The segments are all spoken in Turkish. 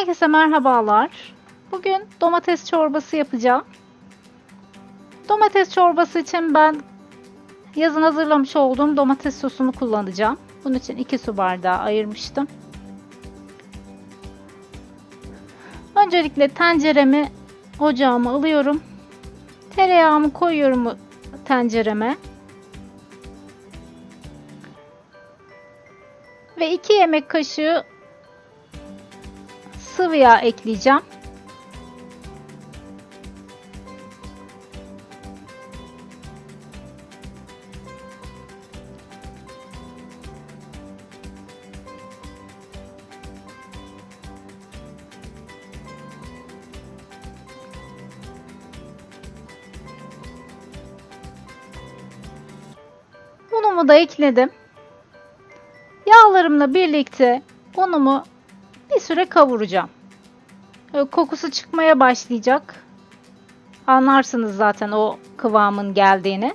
Herkese merhabalar. Bugün domates çorbası yapacağım. Domates çorbası için ben yazın hazırlamış olduğum domates sosunu kullanacağım. Bunun için 2 su bardağı ayırmıştım. Öncelikle tenceremi ocağıma alıyorum. Tereyağımı koyuyorum tencereme. Ve 2 yemek kaşığı sıvı yağ ekleyeceğim. Unumu da ekledim. Yağlarımla birlikte unumu bir süre kavuracağım. Kokusu çıkmaya başlayacak. Anlarsınız zaten o kıvamın geldiğini.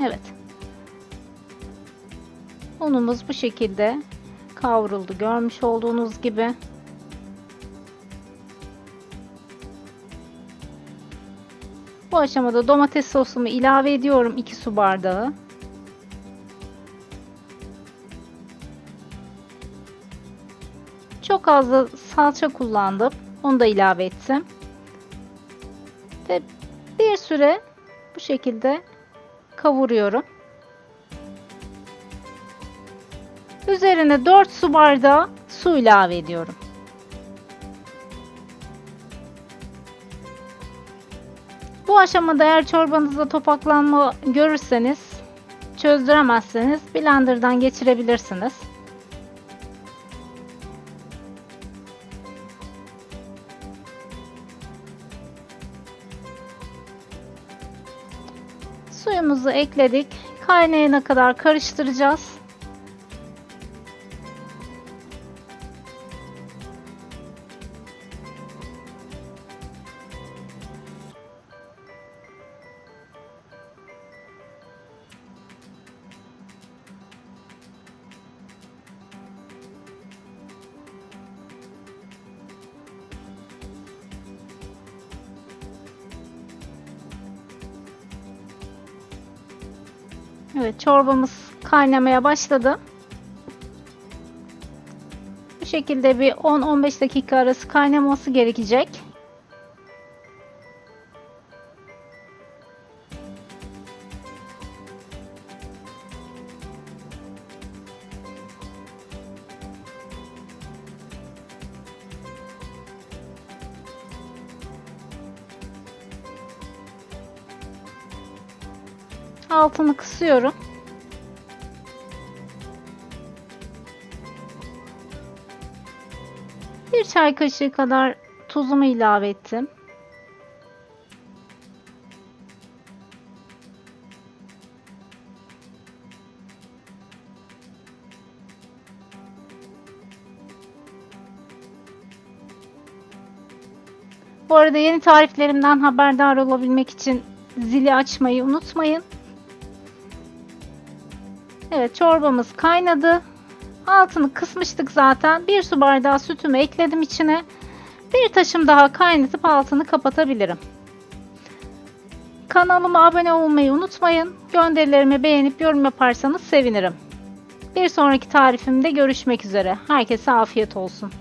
Evet. Unumuz bu şekilde kavruldu. Görmüş olduğunuz gibi. Bu aşamada domates sosumu ilave ediyorum 2 su bardağı. Çok az da salça kullandım. Onu da ilave ettim. Ve bir süre bu şekilde kavuruyorum. Üzerine 4 su bardağı su ilave ediyorum. Bu aşamada eğer çorbanızda topaklanma görürseniz, çözdüremezseniz blenderdan geçirebilirsiniz. Suyumuzu ekledik. Kaynayana kadar karıştıracağız. Evet çorbamız kaynamaya başladı. Bu şekilde bir 10-15 dakika arası kaynaması gerekecek. Altını kısıyorum. Bir çay kaşığı kadar tuzumu ilave ettim. Bu arada yeni tariflerimden haberdar olabilmek için zili açmayı unutmayın. Evet çorbamız kaynadı. Altını kısmıştık zaten. Bir su bardağı sütümü ekledim içine. Bir taşım daha kaynatıp altını kapatabilirim. Kanalıma abone olmayı unutmayın. Gönderilerimi beğenip yorum yaparsanız sevinirim. Bir sonraki tarifimde görüşmek üzere. Herkese afiyet olsun.